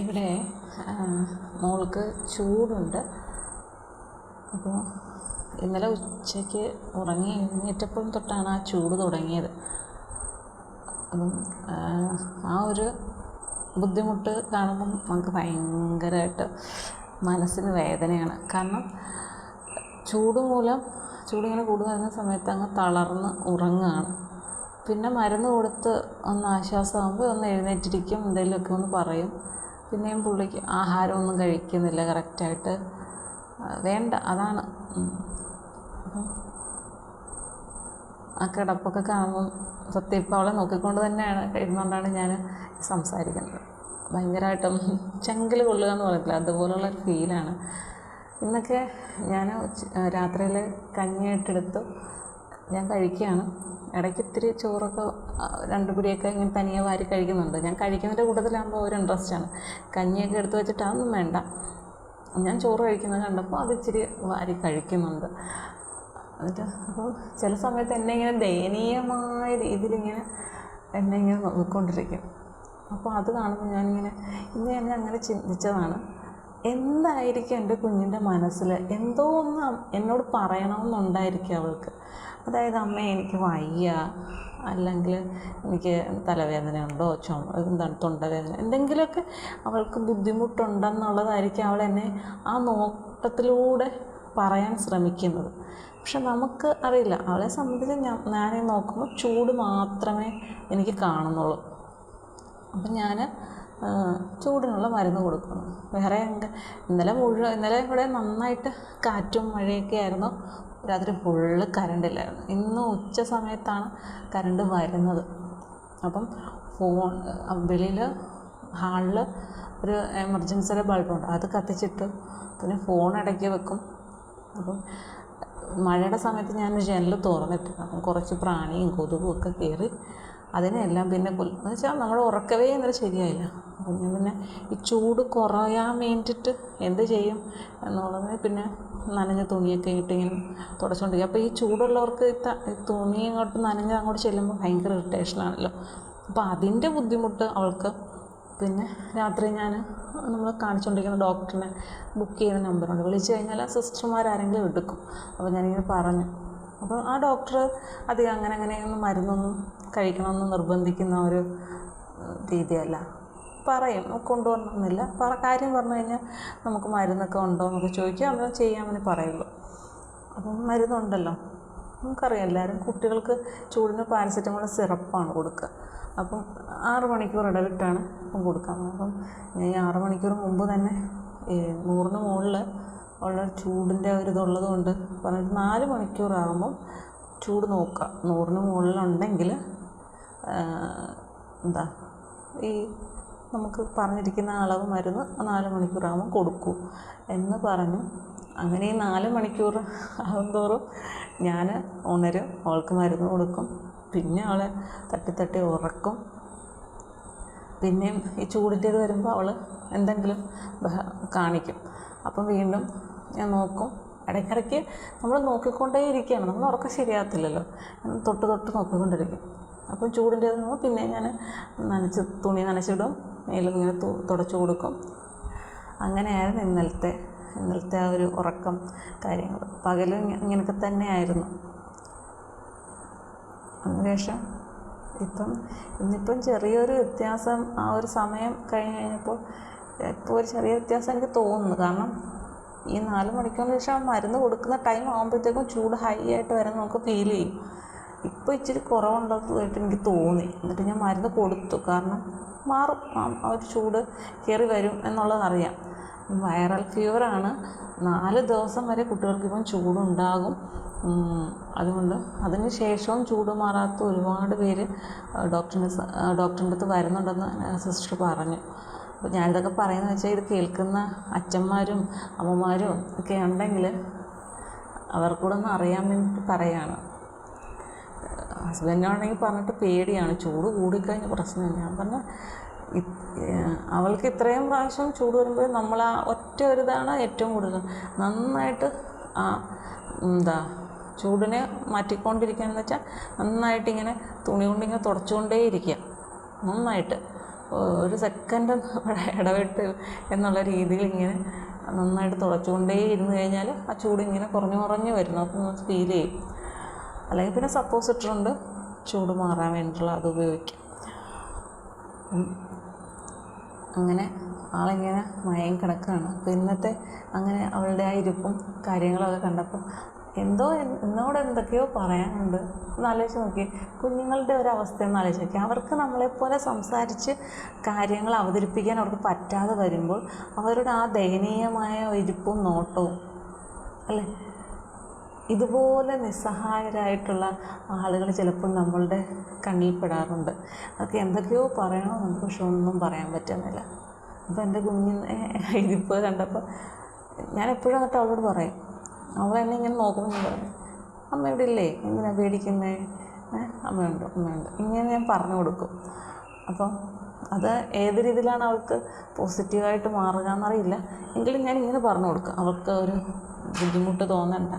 ഇവിടെ മോൾക്ക് ചൂടുണ്ട്. അപ്പോൾ ഇന്നലെ ഉച്ചയ്ക്ക് ഉറങ്ങി എഴുന്നേറ്റപ്പം തൊട്ടാണ് ആ ചൂട് തുടങ്ങിയത്. അപ്പം ആ ഒരു ബുദ്ധിമുട്ട് കാണുമ്പം നമുക്ക് ഭയങ്കരമായിട്ട് മനസ്സിന് വേദനയാണ്. കാരണം ചൂട് മൂലം ചൂടിങ്ങനെ കൂടു വരുന്ന സമയത്ത് അങ്ങ് തളർന്ന് ഉറങ്ങുകയാണ് പിന്നെ മരുന്ന് കൊടുത്ത് ഒന്ന് ആശ്വാസമാകുമ്പോൾ ഒന്ന് എഴുന്നേറ്റിരിക്കും എന്തെങ്കിലുമൊക്കെ ഒന്ന് പറയും. പിന്നെയും പുള്ളിക്ക് ആഹാരമൊന്നും കഴിക്കുന്നില്ല കറക്റ്റായിട്ട്. വേണ്ട അതാണ്. ആ കിടപ്പൊക്കെ കാണുമ്പം സത്യം ഇപ്പോൾ അവളെ നോക്കിക്കൊണ്ട് തന്നെയാണ് ഇരുന്നുകൊണ്ടാണ് ഞാൻ സംസാരിക്കുന്നത്. ഭയങ്കരമായിട്ടും ചങ്കിൽ കൊള്ളുക എന്ന് പറയത്തില്ല അതുപോലുള്ള ഫീലാണ്. ഇന്നൊക്കെ ഞാൻ രാത്രിയിൽ കഞ്ഞിയായിട്ടെടുത്ത് ഞാൻ കഴിക്കുകയാണ്. ഇടയ്ക്ക് ഇത്തിരി ചോറൊക്കെ രണ്ട് പിടിയൊക്കെ ഇങ്ങനെ തനിയെ വാരി കഴിക്കുന്നുണ്ട്. ഞാൻ കഴിക്കുന്നതിന്റെ കൂട്ടത്തിലാകുമ്പോൾ ഒരു ഇൻട്രസ്റ്റാണ് കഞ്ഞിയൊക്കെ എടുത്ത് വെച്ചിട്ട് വേണ്ട. ഞാൻ ചോറ് കഴിക്കുന്നത് കണ്ടപ്പോൾ അത് ഇച്ചിരി വാരി കഴിക്കുന്നുണ്ട്. എന്നിട്ട് അപ്പോൾ ചില സമയത്ത് എന്നെ ഇങ്ങനെ ദയനീയമായ രീതിയിലിങ്ങനെ എന്നെ ഇങ്ങനെ നോക്കിക്കൊണ്ടിരിക്കും. അപ്പോൾ അത് കാണുമ്പോൾ ഞാനിങ്ങനെ ഇന്ന് ഞാൻ അങ്ങനെ ചിന്തിച്ചതാണ്. എന്തായിരിക്കും എന്റെ കുഞ്ഞിന്റെ മനസ്സിൽ? എന്തോ ഒന്ന് എന്നോട് പറയണമെന്നുണ്ടായിരിക്കും അവൾക്ക്. അതായത് അമ്മ എനിക്ക് വയ്യ. അല്ലെങ്കിൽ എനിക്ക് തലവേദന ഉണ്ടോ? ചുമ എന്താണ് തൊണ്ടവേദന? എന്തെങ്കിലുമൊക്കെ അവൾക്ക് ബുദ്ധിമുട്ടുണ്ടെന്നുള്ളതായിരിക്കും അവൾ എന്നെ ആ നോട്ടത്തിലൂടെ പറയാൻ ശ്രമിക്കുന്നത്. പക്ഷെ നമുക്ക് അറിയില്ല. അവളെ സംബന്ധിച്ച് ഞാൻ ഞാൻ നോക്കുമ്പോൾ ചൂട് മാത്രമേ എനിക്ക് കാണുന്നുള്ളൂ. അപ്പം ഞാൻ ചൂടിനുള്ള മരുന്ന് കൊടുക്കുന്നു വേറെ ഇന്നലെ മുഴുവൻ ഇന്നലെ ഇവിടെ നന്നായിട്ട് കാറ്റും മഴയൊക്കെ ആയിരുന്നു. രാത്രി ഫുള്ള് കറണ്ടില്ലായിരുന്നു ഇന്ന് ഉച്ച സമയത്താണ് കറണ്ട് വരുന്നത്. അപ്പം ഫോൺ വെളിയിൽ ഹാളിൽ ഒരു എമർജൻസിയുടെ ബൾബുണ്ട് അത് കത്തിച്ചിട്ട്. പിന്നെ ഫോൺ ഇടയ്ക്ക് വെക്കും. അപ്പം മഴയുടെ സമയത്ത് ഞാൻ ജനൽ തുറന്നിട്ട്. അപ്പം കുറച്ച് പ്രാണിയും കൊതുകും ഒക്കെ കയറി അതിനെല്ലാം പിന്നെ എന്ന് വെച്ചാൽ നമ്മൾ ഉറക്കവേ ഇന്നലെ ശരിയായില്ല. ഞാൻ പിന്നെ ഈ ചൂട് കുറയാൻ വേണ്ടിയിട്ട് എന്ത് ചെയ്യും എന്നുള്ളത് പിന്നെ നനഞ്ഞ തുണിയൊക്കെ ഇട്ട് ഇങ്ങനെ തുടച്ചുകൊണ്ടിരിക്കും അപ്പോൾ ഈ ചൂടുള്ളവർക്ക് തുണി അങ്ങോട്ട് നനഞ്ഞ് അങ്ങോട്ട് ചെല്ലുമ്പോൾ ഭയങ്കര ഇറിറ്റേഷനാണല്ലോ അപ്പോൾ അതിന്റെ ബുദ്ധിമുട്ട് അവൾക്ക് പിന്നെ രാത്രി ഞാൻ നമ്മൾ കാണിച്ചുകൊണ്ടിരിക്കുന്ന ഡോക്ടറിനെ ബുക്ക് ചെയ്യുന്ന നമ്പറുണ്ട് വിളിച്ചു കഴിഞ്ഞാൽ സിസ്റ്റർമാരാരെങ്കിലും എടുക്കും. അപ്പോൾ ഞാനിങ്ങനെ പറഞ്ഞു. അപ്പോൾ ആ ഡോക്ടർ അത് അങ്ങനെ അങ്ങനെയൊന്നും മരുന്നൊന്നും കഴിക്കണമെന്ന് നിർബന്ധിക്കുന്ന ഒരു രീതിയല്ല. പറയും കൊണ്ടുവരണമെന്നില്ല. പറ കാര്യം പറഞ്ഞു കഴിഞ്ഞാൽ നമുക്ക് മരുന്നൊക്കെ ഉണ്ടോ എന്നൊക്കെ ചോദിക്കുക അന്നേരം ചെയ്യാമെന്ന് പറയുള്ളൂ. അപ്പം മരുന്നുണ്ടല്ലോ. നമുക്കറിയാം എല്ലാവരും കുട്ടികൾക്ക് ചൂടിന് പാരസെറ്റമോൾ സിറപ്പാണ് കൊടുക്കുക. അപ്പം ആറ് മണിക്കൂർ ഇടവിട്ടാണ് ഇപ്പം കൊടുക്കാൻ. അപ്പം ഈ ആറ് മണിക്കൂർ മുമ്പ് തന്നെ നൂറിന് മുകളിൽ ഉള്ള ചൂടിന്റെ ഒരു ഇതുള്ളത് കൊണ്ട് പറഞ്ഞിട്ട് നാല് മണിക്കൂറാകുമ്പം ചൂട് നോക്കുക. നൂറിന് മുകളിലുണ്ടെങ്കിൽ എന്താ ഈ നമുക്ക് പറഞ്ഞിരിക്കുന്ന അളവ് മരുന്ന് നാല് മണിക്കൂറാകുമ്പോൾ കൊടുക്കൂ എന്ന് പറഞ്ഞു. അങ്ങനെ ഈ നാല് മണിക്കൂർ ആകുന്തോറും ഞാൻ ഉണരും അവൾക്ക് മരുന്ന് കൊടുക്കും. പിന്നെ അവളെ തട്ടി തട്ടി ഉറക്കും. പിന്നെയും ഈ ചൂടിന്റേത് വരുമ്പോൾ അവൾ എന്തെങ്കിലും കാണിക്കും. അപ്പം വീണ്ടും ഞാൻ നോക്കും. ഇടയ്ക്കിടയ്ക്ക് നമ്മൾ നോക്കിക്കൊണ്ടേ ഇരിക്കുകയാണ് നമ്മൾ ഉറക്കം ശരിയാകത്തില്ലല്ലോ. തൊട്ട് തൊട്ട് നോക്കിക്കൊണ്ടിരിക്കും. അപ്പം ചൂടിന്റെ നോക്കും. പിന്നെ ഞാൻ നനച്ച് തുണി നനച്ചിടും. ഇങ്ങനെ തുടച്ചു കൊടുക്കും. അങ്ങനെയായിരുന്നു ഇന്നലത്തെ ഇന്നലത്തെ ആ ഒരു ഉറക്കം കാര്യങ്ങൾ. പകലും ഇങ്ങനെയൊക്കെ തന്നെയായിരുന്നു. അതിനുശേഷം ഇപ്പം ഇന്നിപ്പം ചെറിയൊരു വ്യത്യാസം ആ ഒരു സമയം കഴിഞ്ഞ് കഴിഞ്ഞപ്പോൾ ഇപ്പോൾ ഒരു ചെറിയ വ്യത്യാസം എനിക്ക് തോന്നുന്നു. കാരണം ഈ നാല് മണിക്കൂറിന് ശേഷം മരുന്ന് കൊടുക്കുന്ന ടൈം ആകുമ്പോഴത്തേക്കും ചൂട് ഹൈ ആയിട്ട് വരാൻ നമുക്ക് ഫീൽ ചെയ്യും. ഇപ്പോൾ ഇച്ചിരി കുറവുണ്ടതായിട്ട് എനിക്ക് തോന്നി. എന്നിട്ട് ഞാൻ മരുന്ന് കൊടുത്തു. കാരണം മാറും. ആ ഒരു ചൂട് കയറി വരും എന്നുള്ളതറിയാം വൈറൽ ഫീവറാണ് നാല് ദിവസം വരെ കുട്ടികൾക്ക് ഇപ്പം ചൂടുണ്ടാകും. അതുകൊണ്ട് അതിന് ശേഷവും ചൂട് മാറാത്ത ഒരുപാട് പേര് ഡോക്ടറിന്റെ ഡോക്ടറിന്റെ അടുത്ത് വരുന്നുണ്ടെന്ന് സിസ്റ്റർ പറഞ്ഞു. അപ്പോൾ ഞാനിതൊക്കെ പറയുന്നത് വെച്ചാൽ ഇത് കേൾക്കുന്ന അച്ഛന്മാരും അമ്മമാരും ഒക്കെ ഉണ്ടെങ്കിൽ അവർക്കൂടെ ഒന്ന് അറിയാൻ വേണ്ടിയിട്ട് പറയുകയാണ് ഹസ്ബൻഡിനാണെങ്കിൽ പറഞ്ഞിട്ട് പേടിയാണ്. ചൂട് കൂടിക്കഴിഞ്ഞ പ്രശ്നമില്ല ഞാൻ പറഞ്ഞ അവൾക്ക് ഇത്രയും പ്രാവശ്യം ചൂട് വരുമ്പോൾ നമ്മൾ ആ ഒറ്റ ഒരു ഇതാണ് ഏറ്റവും കൂടുതൽ. നന്നായിട്ട് ആ എന്താ ചൂടിനെ മാറ്റിക്കൊണ്ടിരിക്കുക എന്ന് വെച്ചാൽ നന്നായിട്ട് ഇങ്ങനെ തുണി കൊണ്ട് ഇങ്ങനെ തുടച്ചുകൊണ്ടേ ഇരിക്കുക നന്നായിട്ട്. ഒരു സെക്കൻഡ് ഇടവിട്ട് എന്നുള്ള രീതിയിൽ ഇങ്ങനെ നന്നായിട്ട് തുളച്ചുകൊണ്ടേ ഇരുന്ന് കഴിഞ്ഞാൽ ആ ചൂട് ഇങ്ങനെ കുറഞ്ഞു കുറഞ്ഞു വരുന്നു. അപ്പം നമുക്ക് ഫീൽ ചെയ്യും. അല്ലെങ്കിൽ പിന്നെ സപ്പോസിറ്ററുണ്ട് ചൂട് മാറാൻ വേണ്ടിയിട്ടുള്ള അത് ഉപയോഗിക്കും. അങ്ങനെ ആളിങ്ങനെ മയം കിടക്കുകയാണ്. അപ്പോൾ ഇന്നത്തെ അങ്ങനെ അവളുടെ ആ ഇരിപ്പും കാര്യങ്ങളൊക്കെ കണ്ടപ്പോൾ എന്തോ എന്നോട് എന്തൊക്കെയോ പറയാനുണ്ട്. ഒന്ന് നോക്കി കുഞ്ഞുങ്ങളുടെ ഒരു അവസ്ഥ ഒന്ന് ആലോചിച്ച് നോക്കി അവർക്ക് നമ്മളെപ്പോലെ സംസാരിച്ച് കാര്യങ്ങൾ അവതരിപ്പിക്കാൻ അവർക്ക് പറ്റാതെ വരുമ്പോൾ അവരുടെ ആ ദയനീയമായ ഇരിപ്പും നോട്ടവും അല്ലേ? ഇതുപോലെ നിസ്സഹായരായിട്ടുള്ള ആളുകൾ ചിലപ്പോൾ നമ്മളുടെ കണ്ണിൽ പെടാറുണ്ട്. അതൊക്കെ എന്തൊക്കെയോ പറയണമെന്ന് പക്ഷെ ഒന്നും പറയാൻ പറ്റുന്നില്ല. അപ്പോൾ എന്റെ കുഞ്ഞിനെ ഇരിപ്പ് കണ്ടപ്പോൾ ഞാൻ എപ്പോഴും എന്നിട്ട് അവളോട് പറയും അവൾ എന്നെ ഇങ്ങനെ നോക്കുമ്പോൾ പറയും അമ്മ ഇവിടെ ഇല്ലേ എന്തിനാണ് പേടിക്കുന്നേ? ഏഹ് അമ്മയുണ്ട് അമ്മയുണ്ട്. ഇങ്ങനെ ഞാൻ പറഞ്ഞു കൊടുക്കും. അപ്പം അത് ഏത് രീതിയിലാണ് അവൾക്ക് പോസിറ്റീവായിട്ട് മാറുക എന്നറിയില്ല എങ്കിലും ഞാൻ ഇങ്ങനെ പറഞ്ഞു കൊടുക്കും. അവൾക്ക് ഒരു ബുദ്ധിമുട്ട് തോന്നണ്ട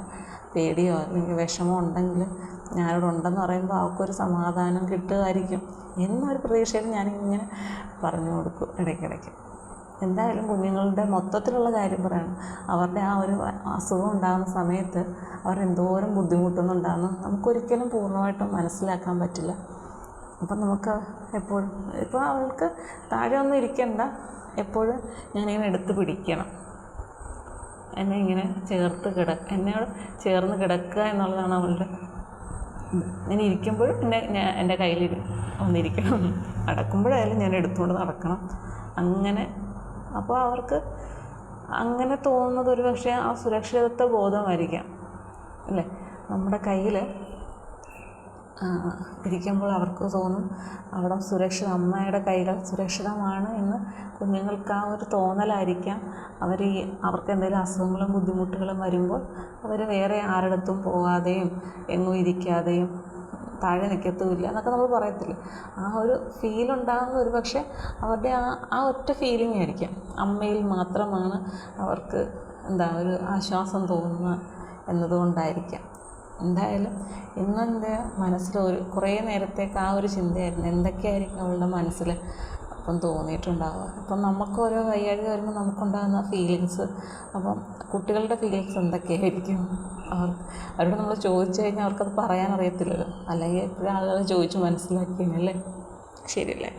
പേടിയോ അല്ലെങ്കിൽ വിഷമോ ഉണ്ടെങ്കിൽ ഞാനിവിടെ ഉണ്ടെന്ന് പറയുമ്പോൾ അവൾക്കൊരു സമാധാനം കിട്ടുമായിരിക്കും. എന്നൊരു പ്രതീക്ഷയിൽ ഞാനിങ്ങനെ പറഞ്ഞു കൊടുക്കും ഇടയ്ക്കിടയ്ക്ക്. എന്തായാലും കുഞ്ഞുങ്ങളുടെ മൊത്തത്തിലുള്ള കാര്യം പറയണം. അവരുടെ ആ ഒരു അസുഖം ഉണ്ടാകുന്ന സമയത്ത് അവർ എന്തോരം ബുദ്ധിമുട്ടുന്നുണ്ടാകുന്നു നമുക്കൊരിക്കലും പൂർണമായിട്ടും മനസ്സിലാക്കാൻ പറ്റില്ല. അപ്പം നമുക്ക് എപ്പോഴും ഇപ്പോൾ അവൾക്ക് താഴെ ഒന്നും ഇരിക്കണ്ട. എപ്പോഴും ഞാനിങ്ങനെ എടുത്ത് പിടിക്കണം. എന്നെ ഇങ്ങനെ ചേർത്ത് കിട എന്നോട് ചേർന്ന് കിടക്കുക എന്നുള്ളതാണ് അവളുടെ ഞാൻ ഇരിക്കുമ്പോഴും എന്റെ ഞാൻ എന്റെ കയ്യിൽ ഒന്നിരിക്കണം. നടക്കുമ്പോഴായാലും ഞാൻ എടുത്തുകൊണ്ട് നടക്കണം. അങ്ങനെ അപ്പോൾ അവർക്ക് അങ്ങനെ തോന്നുന്നത് ഒരു പക്ഷേ ആ സുരക്ഷിതത്വ ബോധമായിരിക്കാം. അല്ലേ? നമ്മുടെ കയ്യിൽ ഇരിക്കുമ്പോൾ അവർക്ക് തോന്നും അവിടെ സുരക്ഷിത അമ്മയുടെ കൈകൾ സുരക്ഷിതമാണ് എന്ന് കുഞ്ഞുങ്ങൾക്ക് ആ ഒരു തോന്നലായിരിക്കാം. അവർ ഈ അവർക്ക് എന്തെങ്കിലും അസുഖങ്ങളും ബുദ്ധിമുട്ടുകളും വരുമ്പോൾ അവർ വേറെ ആരുടെ പോകാതെയും എങ്ങും ഇരിക്കാതെയും താഴെ നിൽക്കത്തുമില്ല എന്നൊക്കെ നമ്മൾ പറയത്തില്ലേ. ആ ഒരു ഫീൽ ഉണ്ടാകുന്നത് ഒരു പക്ഷേ അവരുടെ ആ ആ ഒറ്റ ഫീലിംഗ് ആയിരിക്കാം. അമ്മയിൽ മാത്രമാണ് അവർക്ക് എന്താ ഒരു ആശ്വാസം തോന്നുന്നത് എന്നതുകൊണ്ടായിരിക്കാം. എന്തായാലും ഇന്ന് എന്റെ മനസ്സിൽ ഒരു കുറേ നേരത്തേക്ക് ആ ഒരു ചിന്തയായിരുന്നു. എന്തൊക്കെയായിരിക്കും അവളുടെ മനസ്സിൽ? അപ്പം തോന്നിയിട്ടുണ്ടാവുക. അപ്പം നമുക്ക് ഓരോ വയ്യാഴ്ക വരുമ്പോൾ നമുക്കുണ്ടാകുന്ന ഫീലിങ്സ് അപ്പം കുട്ടികളുടെ ഫീലിങ്സ് എന്തൊക്കെയായിരിക്കും? അവർ അവരോട് നമ്മൾ ചോദിച്ചു കഴിഞ്ഞാൽ അവർക്കത് പറയാൻ അറിയത്തില്ലല്ലോ അല്ലെങ്കിൽ എപ്പോഴും ആളുകൾ ചോദിച്ച് മനസ്സിലാക്കിയല്ലേ ശരിയല്ലേ?